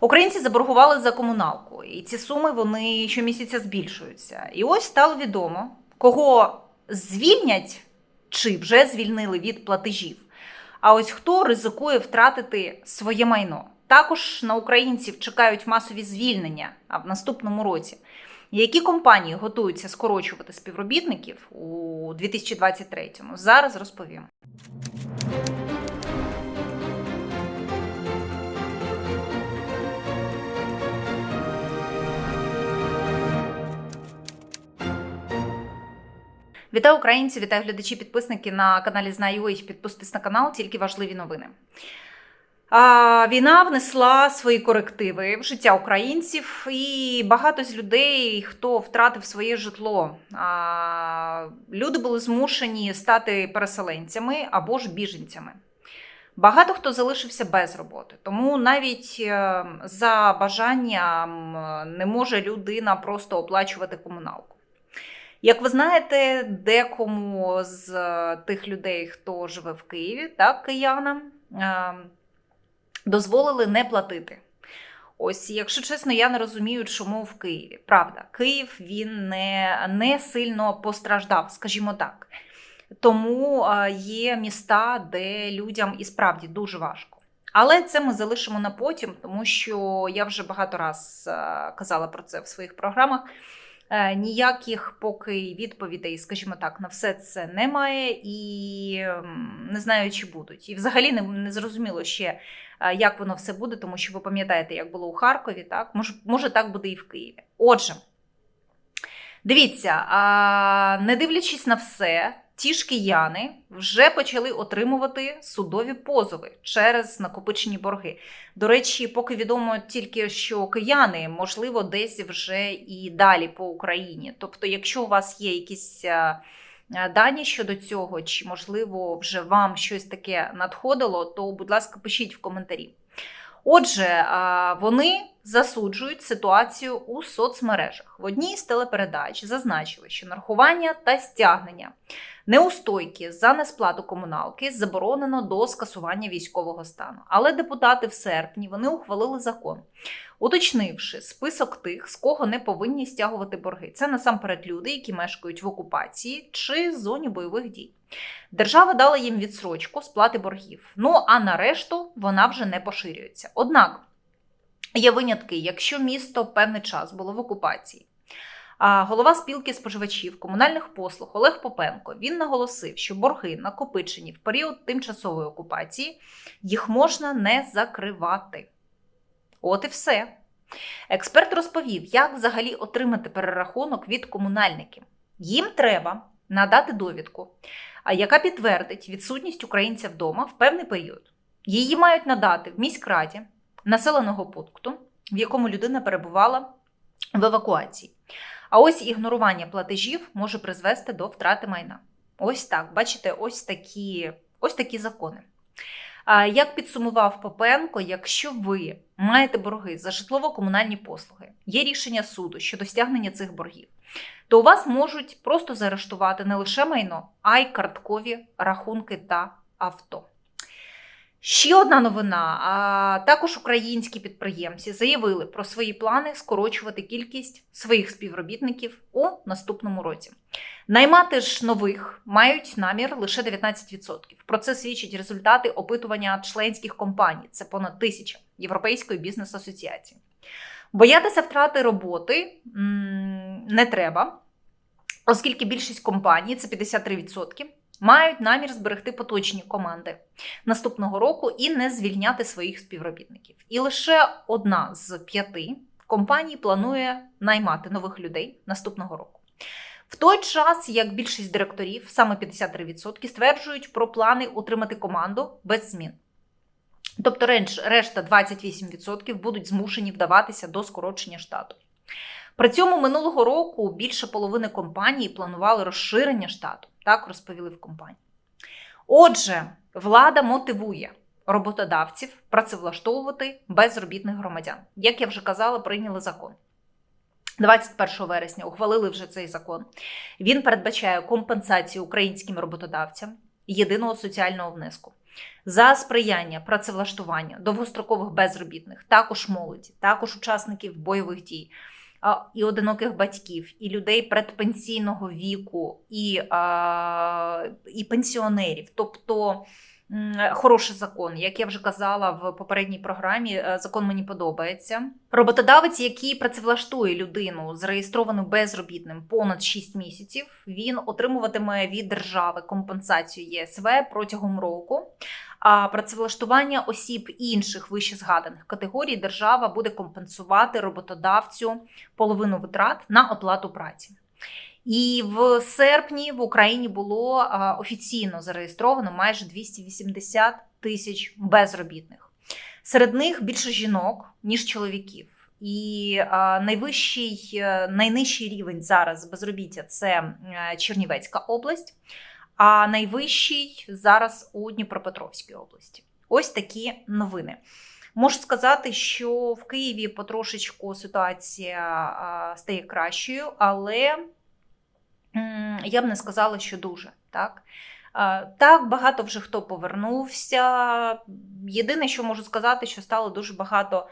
Українці заборгували за комуналку, і ці суми вони щомісяця збільшуються. І ось стало відомо, кого звільнять чи вже звільнили від платежів. А ось хто ризикує втратити своє майно. Також на українців чекають масові звільнення а в наступному році. Які компанії готуються скорочувати співробітників у 2023-му? Зараз розповім. Вітаю українці, вітаю глядачі, підписники на каналі Знаю. Підписуйтесь на канал, тільки важливі новини. А, Війна внесла свої корективи в життя українців, і багато з людей, хто втратив своє житло, а, люди були змушені стати переселенцями або ж біженцями. Багато хто залишився без роботи, тому навіть е, за бажанням е, не може людина просто оплачувати комуналку. Як ви знаєте, декому з е, тих людей, хто живе в Києві, так, киянам, е, дозволили не платити. Ось, якщо чесно, я не розумію, чому в Києві. Правда, Київ він не, не сильно постраждав, скажімо так. Тому е, є міста, де людям і справді дуже важко. Але це ми залишимо на потім, тому що я вже багато раз казала про це в своїх програмах. Е, Ніяких поки відповідей, скажімо так, на все це немає, і не знаю, чи будуть. І взагалі не, не зрозуміло ще, е, як воно все буде, тому що ви пам'ятаєте, як було у Харкові, так? Може, може так буде і в Києві. Отже, дивіться, не дивлячись на все, ті ж кияни вже почали отримувати судові позови через накопичені борги. До речі, поки відомо тільки, що кияни, можливо, десь вже і далі по Україні. Тобто, якщо у вас є якісь е, е, дані щодо цього, чи можливо вже вам щось таке надходило, то, будь ласка, пишіть в коментарі. Отже, вони засуджують ситуацію у соцмережах. В одній з телепередач зазначили, що нарахування та стягнення неустойки за несплату комуналки заборонено до скасування військового стану. Але депутати в серпні вони ухвалили закон, уточнивши список тих, з кого не повинні стягувати борги. Це насамперед люди, які мешкають в окупації чи зоні бойових дій. Держава дала їм відсрочку сплати боргів. Ну а на решту вона вже не поширюється. Однак є винятки, якщо місто певний час було в окупації. А голова спілки споживачів комунальних послуг Олег Попенко він наголосив, що борги накопичені в період тимчасової окупації, їх можна не закривати. От і все. Експерт розповів, як взагалі отримати перерахунок від комунальників. Їм треба надати довідку, яка підтвердить відсутність українця вдома в певний період. Її мають надати в міськраді населеного пункту, в якому людина перебувала в евакуації. А ось ігнорування платежів може призвести до втрати майна. Ось так, бачите, ось такі, ось такі закони. Як підсумував Попенко, якщо ви маєте борги за житлово-комунальні послуги, є рішення суду щодо стягнення цих боргів, то у вас можуть просто заарештувати не лише майно, а й карткові рахунки та авто. Ще одна новина. Також українські підприємці заявили про свої плани скорочувати кількість своїх співробітників у наступному році. Наймати ж нових мають намір лише 19%. Про це свідчать результати опитування членських компаній. Це понад тисяча Європейської бізнес-асоціації. Боятися втрати роботи не треба, оскільки більшість компаній, це 53%, мають намір зберегти поточні команди наступного року і не звільняти своїх співробітників. І лише одна з п'яти компаній планує наймати нових людей наступного року. В той час, як більшість директорів, саме 53%, стверджують про плани утримати команду без змін. Тобто решта 28% будуть змушені вдаватися до скорочення штату. При цьому минулого року більше половини компаній планували розширення штату, так розповіли в компанії. Отже, влада мотивує роботодавців працевлаштовувати безробітних громадян. Як я вже казала, прийняли закон. 21 вересня ухвалили вже цей закон. Він передбачає компенсацію українським роботодавцям єдиного соціального внеску. за сприяння працевлаштування довгострокових безробітних, також молоді, також учасників бойових дій. І одиноких батьків, і людей предпенсійного віку, і, і пенсіонерів. Тобто хороший закон, як я вже казала в попередній програмі, е, закон мені подобається. Роботодавець, який працевлаштує людину, зареєстровану безробітним понад 6 місяців, він отримуватиме від держави компенсацію ЄСВ протягом року. А працевлаштування осіб інших вище згаданих категорій держава буде компенсувати роботодавцю половину витрат на оплату праці. І в серпні в Україні було офіційно зареєстровано майже 280 тисяч безробітних. Серед них більше жінок, ніж чоловіків. І найвищий, е, найнижчий рівень зараз безробіття це е, Чернівецька область, а найвищий зараз у Дніпропетровській області. Ось такі новини. Можу сказати, що в Києві потрошечку ситуація стає кращою, але я б не сказала, що дуже так. Так, багато вже хто повернувся. Єдине, що можу сказати, що стало дуже багато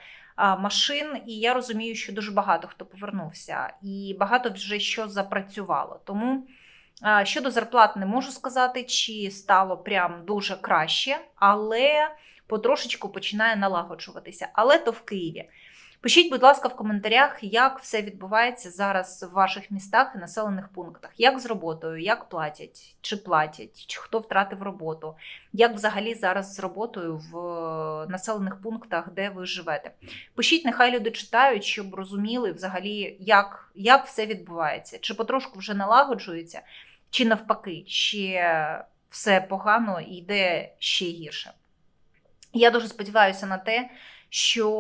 машин, і я розумію, що дуже багато хто повернувся, і багато вже що запрацювало. Тому щодо зарплат не можу сказати, чи стало прям дуже краще, але потрошечку починає налагоджуватися. Але то в Києві. Пишіть, будь ласка, в коментарях, як все відбувається зараз в ваших містах і населених пунктах. Як з роботою, як платять, чи платять, чи хто втратив роботу, як взагалі зараз з роботою в населених пунктах, де ви живете. Пишіть, нехай люди читають, щоб розуміли взагалі, як, як все відбувається, чи потрошку вже налагоджується, чи навпаки, ще все погано і йде ще гірше. Я дуже сподіваюся на те, що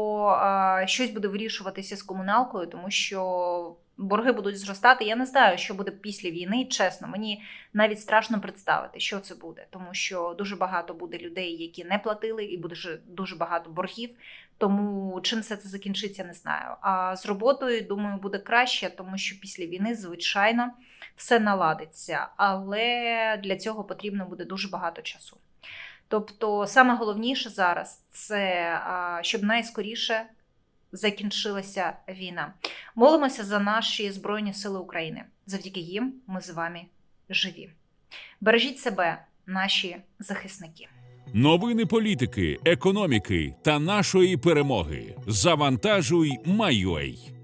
а, щось буде вирішуватися з комуналкою, тому що борги будуть зростати. Я не знаю, що буде після війни. Чесно, мені навіть страшно представити, що це буде, тому що дуже багато буде людей, які не платили, і буде дуже багато боргів. Тому чим все це закінчиться, не знаю. А з роботою, думаю, буде краще, тому що після війни, звичайно, все наладиться. Але для цього потрібно буде дуже багато часу. Тобто, саме головніше зараз це щоб найскоріше закінчилася війна. Молимося за наші Збройні Сили України. Завдяки їм ми з вами живі. Бережіть себе, наші захисники. Новини політики, економіки та нашої перемоги. Завантажуй, Майой.